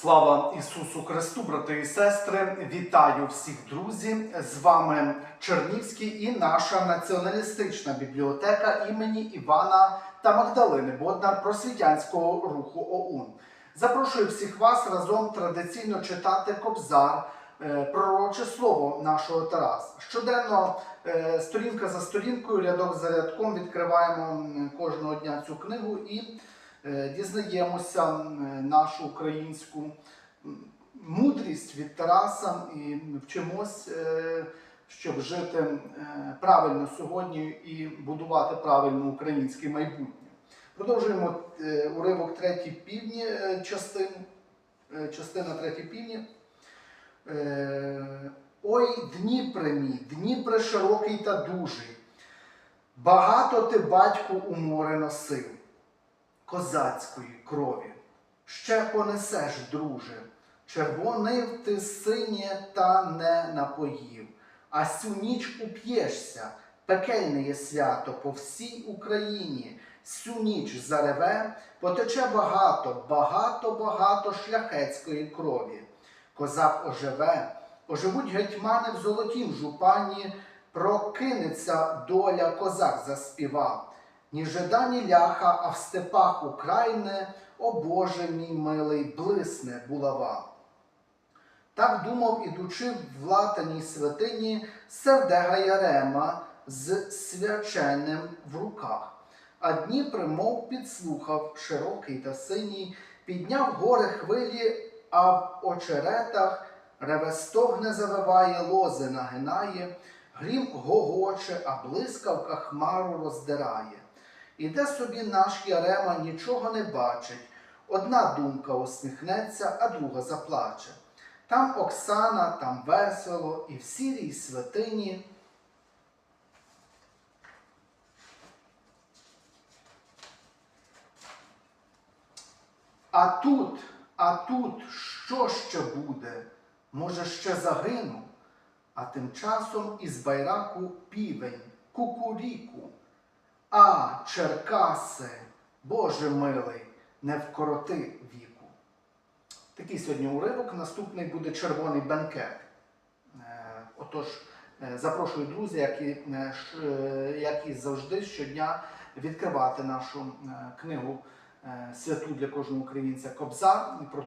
Слава Ісусу Христу, брати і сестри! Вітаю всіх друзі! З вами Чернівський і наша націоналістична бібліотека імені Івана та Магдалини Боднар просвітянського руху ОУН. Запрошую всіх вас разом традиційно читати Кобзар, е, пророче слово нашого Тараса. Щоденно е, сторінка за сторінкою, рядок за рядком відкриваємо кожного дня цю книгу і дізнаємося нашу українську мудрість від Тараса і вчимось, е, щоб жити е, правильно сьогодні і будувати правильно українське майбутнє. Продовжуємо е, уривок третій півдні е, частин, е, частина третій півдні. Е, Ой, Дніпре мій, Дніпре широкий та дужий. Багато ти, батьку, у море носив, козацької крові. Ще понесеш, друже, червонив ти синє та не напоїв, а сю ніч уп'єшся, пекельне є свято по всій Україні. Сю ніч зареве, потече багато, багато, багато шляхетської крові. Козак оживе, оживуть гетьмани в золотім жупані, прокинеться доля, козак заспівав. Ні жида, ні ляха, а в степах Україне, о Боже мій милий, блисне булава. Так думав, ідучи в латаній святині Севдега Ярема з свяченим в руках. А Дніпр, мов підслухав, широкий та синій, підняв гори хвилі, а в очеретах реве стогне завиває, лози нагинає, грім гогоче, а блискавка хмару роздирає. Іде собі наш Ярема, нічого не бачить. Одна думка усміхнеться, а друга заплаче. Там Оксана, там весело, і в сірій святині. А тут, а тут що ще буде? Може, ще загину? А тим часом із байраку півень, кукуріку. А, Черкаси, Боже милий, не вкороти віку. Такий сьогодні уривок. Наступний буде червоний бенкет. Е, Отож, е, запрошую друзі, як і, е, як і завжди щодня відкривати нашу книгу святу для кожного українця про